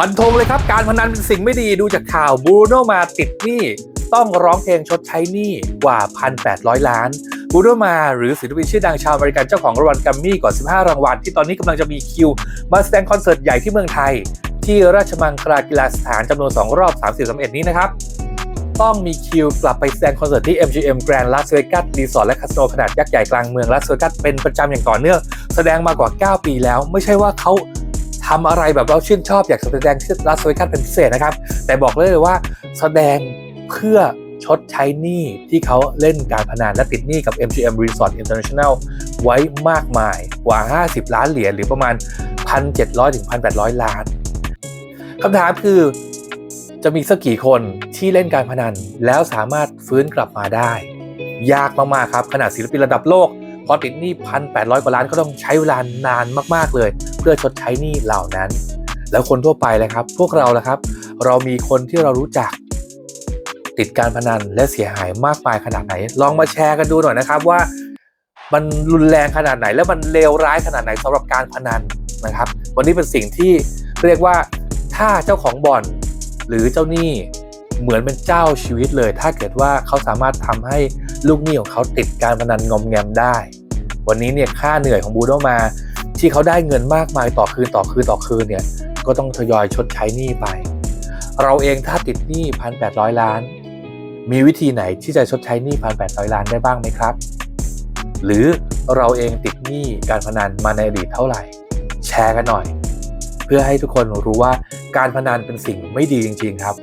ฟันธงเลยครับ การพนันเป็นสิ่งไม่ดีดูจากข่าวบูโนมาติดหนี้ต้องร้องเพลงชดใช้หนี้กว่า 1,800 ล้านบูโนมาหรือศิลปินชื่อดังชาวอเมริกันเจ้าของรางวัลกัมมี่กว่า 15 รางวัลที่ตอนนี้กำลังจะมีคิว มาแสดงคอนเสิร์ตใหญ่ที่เมืองไทย ที่ราชมังคลากีฬาสถานจำนวน 2 รอบ 30 31 นี้นะครับ ต้องมีคิวกลับไปแสดงคอนเสิร์ตที่ MGM Grand Las Vegas รีสอร์ทและคาสิโนขนาดยักษ์ใหญ่กลางเมืองลาสเวกัสเป็นประจำอย่างต่อเนื่องแสดงมากว่า 9 ปีแล้ว ไม่ใช่ว่าเขา ทำอะไรแบบเราชื่นชอบอยากแสดงที่ลาสเวกัสเป็นพิเศษนะครับ แต่บอกเลยเลยว่าแสดงเพื่อชดใช้หนี้ที่เขาเล่นการพนันและติดหนี้กับ MGM Resort International ไว้มากมายกว่า 50 ล้านเหรียญหรือประมาณ 1,700ถึง1,800 ล้านคำถามคือจะมีสักกี่คนที่เล่นการพนันแล้วสามารถฟื้นกลับมาได้ ยากมากๆครับขนาดศิลปินระดับโลก พอติดหนี้พันแปดร้อยกว่าล้านก็ต้องใช้เวลานานมากๆเลย เพื่อชดใช้หนี้เหล่านั้น แล้วคนทั่วไปเลยครับ พวกเราละครับ เรามีคนที่เรารู้จัก ติดการพนันและเสียหายมากมายขนาดไหน ลองมาแชร์กันดูหน่อยนะครับว่า มันรุนแรงขนาดไหน และมันเลวร้ายขนาดไหนสำหรับการพนันนะครับ วันนี้เป็นสิ่งที่เรียกว่าถ้าเจ้าของบ่อนหรือเจ้าหนี้เหมือนเป็นเจ้าชีวิตเลย ถ้าเกิดว่าเขาสามารถทำให้ลูกหนี้ของเขาติดการพนันงอมแงมได้ วันนี้เนี่ยค่าเหนื่อยของบูโดมา ที่เขาได้เงินมากมายต่อคืนต่อคืนต่อคืนเนี่ยก็ต้องทยอยชดใช้หนี้ไป เราเองถ้าติดหนี้พันแปดร้อยล้าน มีวิธีไหนที่จะชดใช้หนี้พันแปดร้อยล้านได้บ้างไหมครับ หรือเราเองติดหนี้การพนันมาในอดีตเท่าไหร่ แชร์กันหน่อย เพื่อให้ทุกคนรู้ว่าการพนันเป็นสิ่งไม่ดีจริง ๆ ครับ